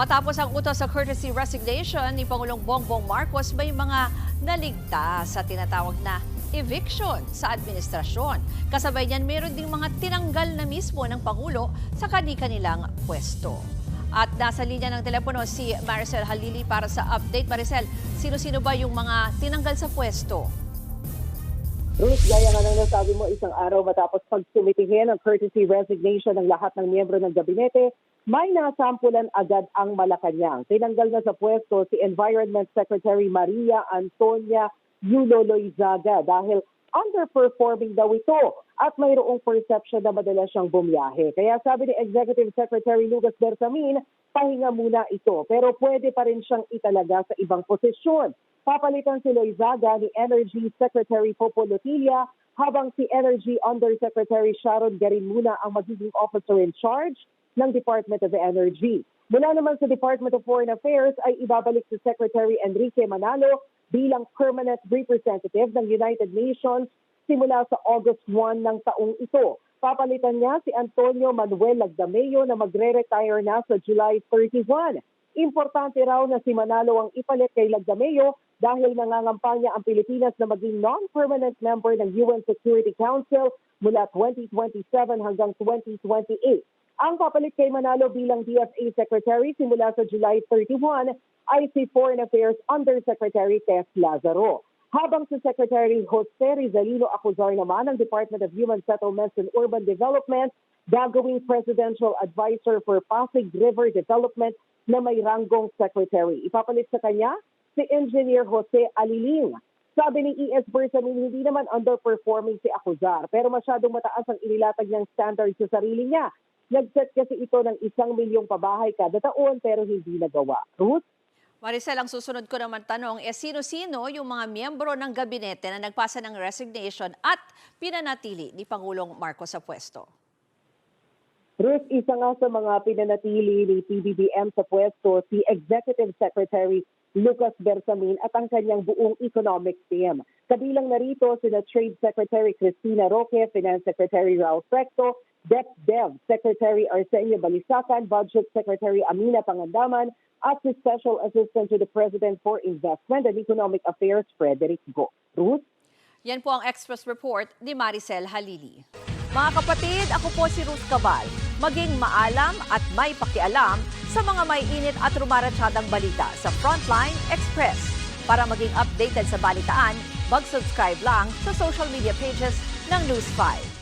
Matapos ang utos sa courtesy resignation ni Pangulong Bongbong Marcos, may mga naligtas sa tinatawag na eviction sa administrasyon. Kasabay niyan, meron ding mga tinanggal na mismo ng Pangulo sa kani-kanilang pwesto. At nasa linya ng telepono si Maricel Halili para sa update. Maricel, sino-sino ba yung mga tinanggal sa pwesto? Ruth, gaya nga ng nasabi mo, isang araw matapos pagsumitihin ang courtesy resignation ng lahat ng miyembro ng gabinete, may nasampulan agad ang Malacanang. Tinanggal na sa pwesto si Environment Secretary Maria Antonia Yulo Loizaga dahil underperforming daw ito at mayroong perception na madalas siyang bumiyahe. Kaya sabi ni Executive Secretary Lucas Bersamin, pahinga muna ito pero pwede pa rin siyang italaga sa ibang posisyon. Papalitan si Loizaga ni Energy Secretary Popo Lotilla habang si Energy Undersecretary Sharon Garimuna ang magiging officer in charge ng Department of Energy. Mula naman sa Department of Foreign Affairs ay ibabalik si Secretary Enrique Manalo bilang permanent representative ng United Nations simula sa August 1 ng taong ito. Papalitan niya si Antonio Manuel Lagdameo na magre-retire na sa July 31. Importante raw na si Manalo ang ipalit kay Lagdameo dahil nangangampanya ang Pilipinas na maging non-permanent member ng UN Security Council mula 2027 hanggang 2028. Ang papalit kay Manalo bilang DFA Secretary simula sa July 31 ay si Foreign Affairs Undersecretary Tess Lazaro. Habang si Secretary Jose Rizalino Acuzar naman ng Department of Human Settlements and Urban Development, gagawing Presidential Advisor for Pasig River Development na may ranggong Secretary. Ipapalit sa kanya si Engineer Jose Aliling. Sabi ni E.S. Bersamin, hindi naman underperforming si Acuzar pero masyadong mataas ang inilatag niyang standard sa sarili niya. Nag-set kasi ito ng isang milyong pabahay kada taon pero hindi nagawa. Ruth? Maricel, ang susunod ko naman tanong, eh sino-sino yung mga miyembro ng gabinete na nagpasa ng resignation at pinanatili ni Pangulong Marcos sa pwesto? Ruth, isa nga sa mga pinanatili ni PBBM sa pwesto si Executive Secretary Lucas Bersamin at ang kanyang buong economic team. Kabilang narito sina Trade Secretary Cristina Roque, Finance Secretary Raul Recto, DepDev Secretary Arsenio Balisacan, Budget Secretary Amina Pangandaman, at si Special Assistant to the President for Investment and Economic Affairs, Frederick Go. Ruth? Yan po ang Express Report ni Maricel Halili. Mga kapatid, ako po si Ruth Cabal. Maging maalam at may pakialam sa mga may init at rumaratsadang balita sa Frontline Express. Para maging updated sa balitaan, mag-subscribe lang sa social media pages ng News 5.